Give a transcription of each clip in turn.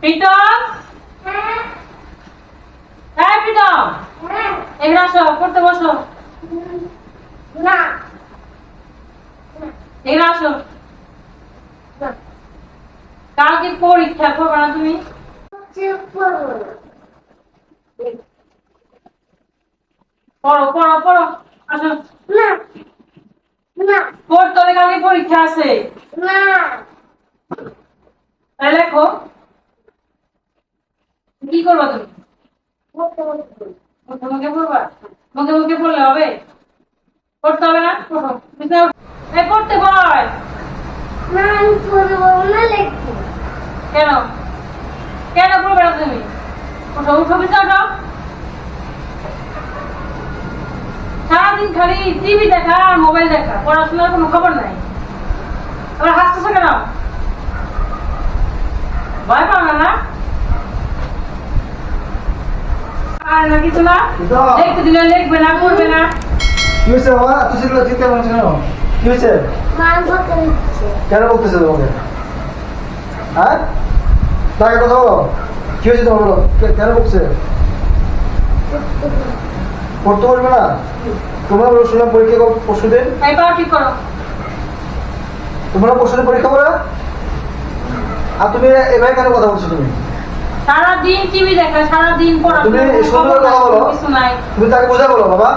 প্রীতম? হ্যাঁ প্রীতম। এখানে আসো, পড়তে বসো। না এখানে আসো। কালকে পরীক্ষা করবে না তুমি? পড়ো পড়ো পড়ো। আসো। না না পড়তে কালকে পরীক্ষা আছে। না তাই লেখো কি করব তুমি? মুখে মুখে পড়বা মুখে মুখে পড়লে হবে? পড়তে হবে না। এই পড়তে কেন? কেন পড়বে না তুমি? উঠো উঠো বিছানা সারাদিন খালি টিভি দেখা আর মোবাইল দেখা পড়াশোনার কোনো খবর নাই। আবার হাসতেছো কেন? ভয় পাও না না আর না কিছু না? লিখতে দিলে লিখবে না পড়বে না। কি হয়েছে বাবা? তুই সেগুলো চিন্তা করছিস কেন? কি হয়েছে? কেন বলতেছে তোমাকে? হ্যাঁ? তাকে কথা বলো। কি হয়েছে তোমার বলো? কেন বলছে পড়তে পারবে না? তোমরা বলো শুনলাম পরীক্ষা? পরশু দিন? ঠিক করো। তোমরা পরশু পরীক্ষা করে আর তুমি এভাবে কেন কথা বলছো তুমি? সারাদিন টিভি দেখা সারাদিন তুমি পড়াশোনা সুন্দর কথা বলো। নাই। তুমি তাকে বোঝা বলো বাবা।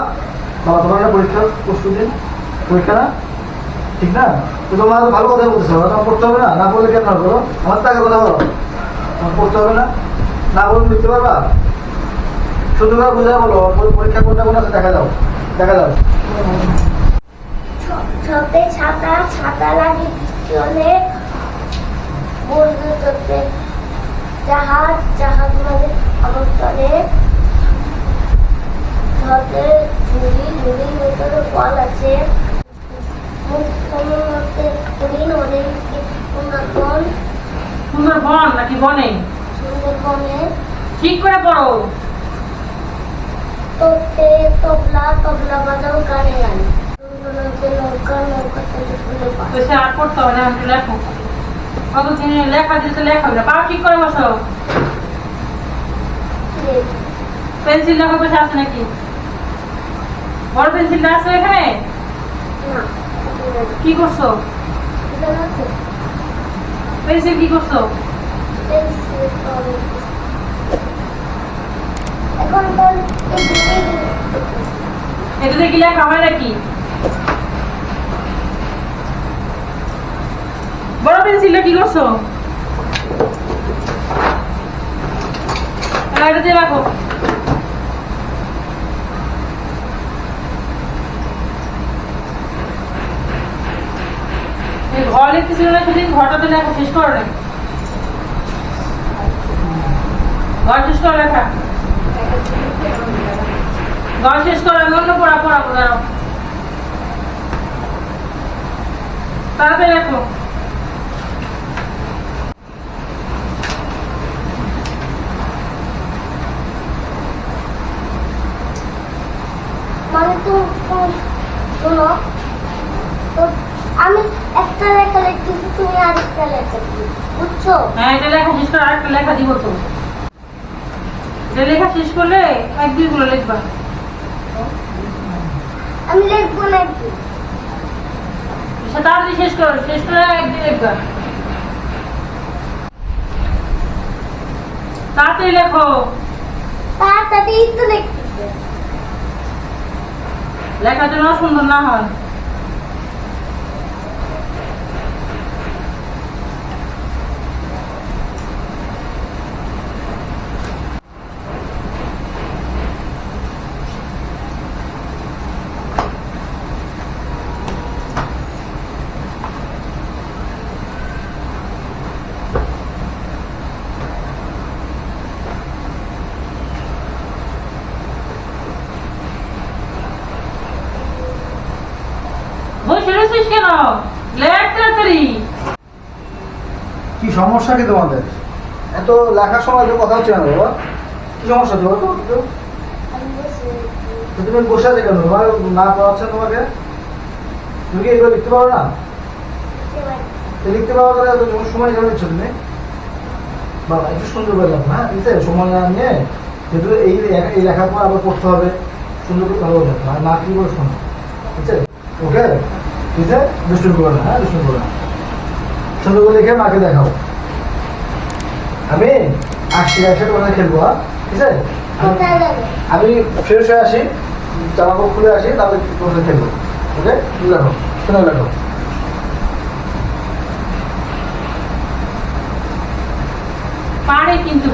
বাবা তোমার না পরীক্ষা পরশু দিন পরীক্ষা না? ঠিক না? তো তোমার তো ভালো কথা বলতেছো তোমার পড়তে হবে না? না পড়লে কেন করো আমার তাকে কথা বলো। তোমার পড়তে হবে না? না বললে লিখতে পারবা শুধু করে বোঝা বলো পর- পরীক্ষা কোনটা কোন আছে দেখা দাও। দেখা দাও। ছতে ছাতা ছাতা লাগে চলে বলতে চলতে জাহাজ জাহাজ আমার চলে ধরতে ঝুড়ি ঝুড়ির ভেতরে বল আছে। মুখখানের মধ্যে হরিণ হরিণ সুন্দরবন সুন্দর নাকি বনে? সুন্দরবনে ঠিক করে পড়ো। তোতে তবলা তবলা বাজাও গানে গানে। নৌকা নৌকা থেকে ফুলে পায় তো সে আর পড়তে হবে না আমি লেখো। কত দিনে লেখা দিতে লেখা হবে পাও ঠিক করে বসো? পেন্সিল লেখা বসে আছে নাকি? বড় পেন্সিলটা আছে এখানে? কি করছ? পেন্সিল কি করছ? এটা দেখি লেখা হয় নাকি? পেন্সিলটা কি করছ? রাখো। শেষ শেষ পড়া পড়াবো তাড়াতাড়ি রাখো মানে তো তো- শোনো তো আমি একটা লেখা লিখতেছি তুমি আরেকটা লেখা দিবে বুঝছ? হ্যাঁ এটা লেখা শেষ করে আরেকটা লেখা দিব তো। এটা লেখা শেষ করলে এক দুইগুলো লিখবা। আমি লিখব নাকি? সে তাড়াতাড়ি শেষ করো শেষ করে একদিন লিখবা। তাড়াতাড়ি লেখো। তাড়াতাড়ি তো লিখতেছে লেখা জন্য সুন্দর না হয়। বসে রয়েছিস কেন? লেখ তাড়াতাড়ি। কি সমস্যা কি তোমাদের? এত লেখার সময় তো কথা হচ্ছে না বাবা। কি সমস্যা তোমার তো? তুমি বসে আছে কেন? তোমার না পড়াচ্ছে তোমাকে? তুমি কি এগুলো লিখতে পারো না? লিখতে পারো তাহলে এত সময় কেন নিচ্ছ তুমি? বাবা একটু সুন্দর করে লেখো হ্যাঁ? ঠিক আছে? সময় না নিয়ে যেহেতু এই এই লেখার পর আবার পড়তে হবে। সুন্দর করে ভালো না কি করে শোনো ঠিক আছে? ওকে? ঠিক আছে দুষ্টুমি করবে না হ্যাঁ? দুষ্টুমি করবে না। সুন্দর করে লিখে মাকে দেখাও। আমি আসছি একসাথে ওখানে খেলব হ্যাঁ? ঠিক আছে আমি- ফ্রেশ হয়ে আসি জামা কাপড় খুলে আসি তারপরে তোমার খেলব। ওকে? দেখো শোনো দেখো। পারে কিন্তু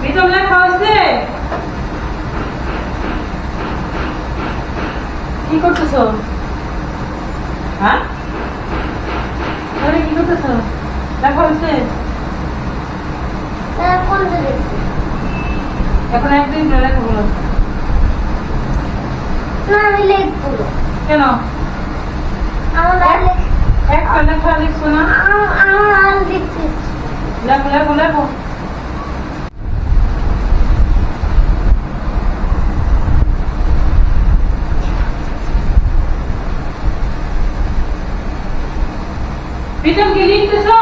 প্রীতম লেখা হয়েছে কি করতেছো হ্যাঁ কি করতেছো লেখা হয়েছে এখন একদিন লেখা বলো না আমি লিখব কেন আমার লিখ- লেখা লিখছো না আমার- লেখো লেখো লেখো প্রীতম কি লিখতেছো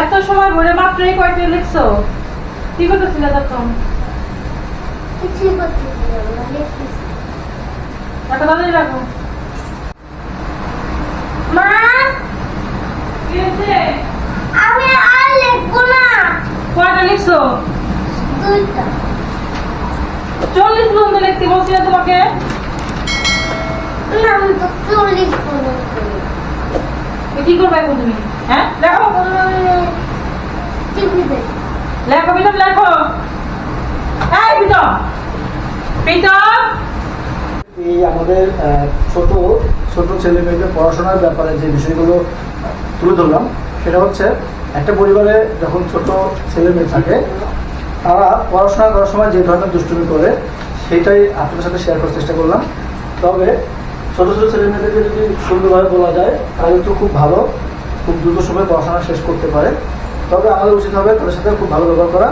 এত সময় ভরে মাত্রই কয়টা লিখছো? কি করতেছিলে তখন? কিছুই করতে দিলাম না লিখতেছি একটা তাদের রাখো। মা! আমি আর লিখব না। কয়টা লিখছো? দুইটা। চল্লিশ পর্যন্ত লিখতে বলছি না তোমাকে। না আমি তো কেউ লিখব না এ কি করবে এখন তুমি? হ্যাঁ? লেখো। লেখো প্রীতম লেখো। এই প্রীতম প্রীতম এই আমাদের আহ, ছোট ছোট ছেলে মেয়েদের পড়াশোনার ব্যাপারে যে বিষয়গুলো তুলে ধরলাম সেটা হচ্ছে একটা পরিবারে যখন ছোট ছেলে মেয়ে থাকে তারা পড়াশোনা করার সময় যে ধরনের দুষ্টুমি করে সেটাই আপনাদের সাথে শেয়ার করার চেষ্টা করলাম। তবে ছোট ছোট ছেলে মেয়েদেরকে যদি সুন্দরভাবে বলা যায় তাহলে তো খুব ভালো, খুব দ্রুত সময় পড়াশোনা শেষ করতে পারে। তবে আমাদের উচিত হবে তাদের সাথে খুব ভালো ব্যবহার করা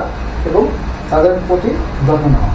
এবং তাদের প্রতি যত্ন নেওয়া।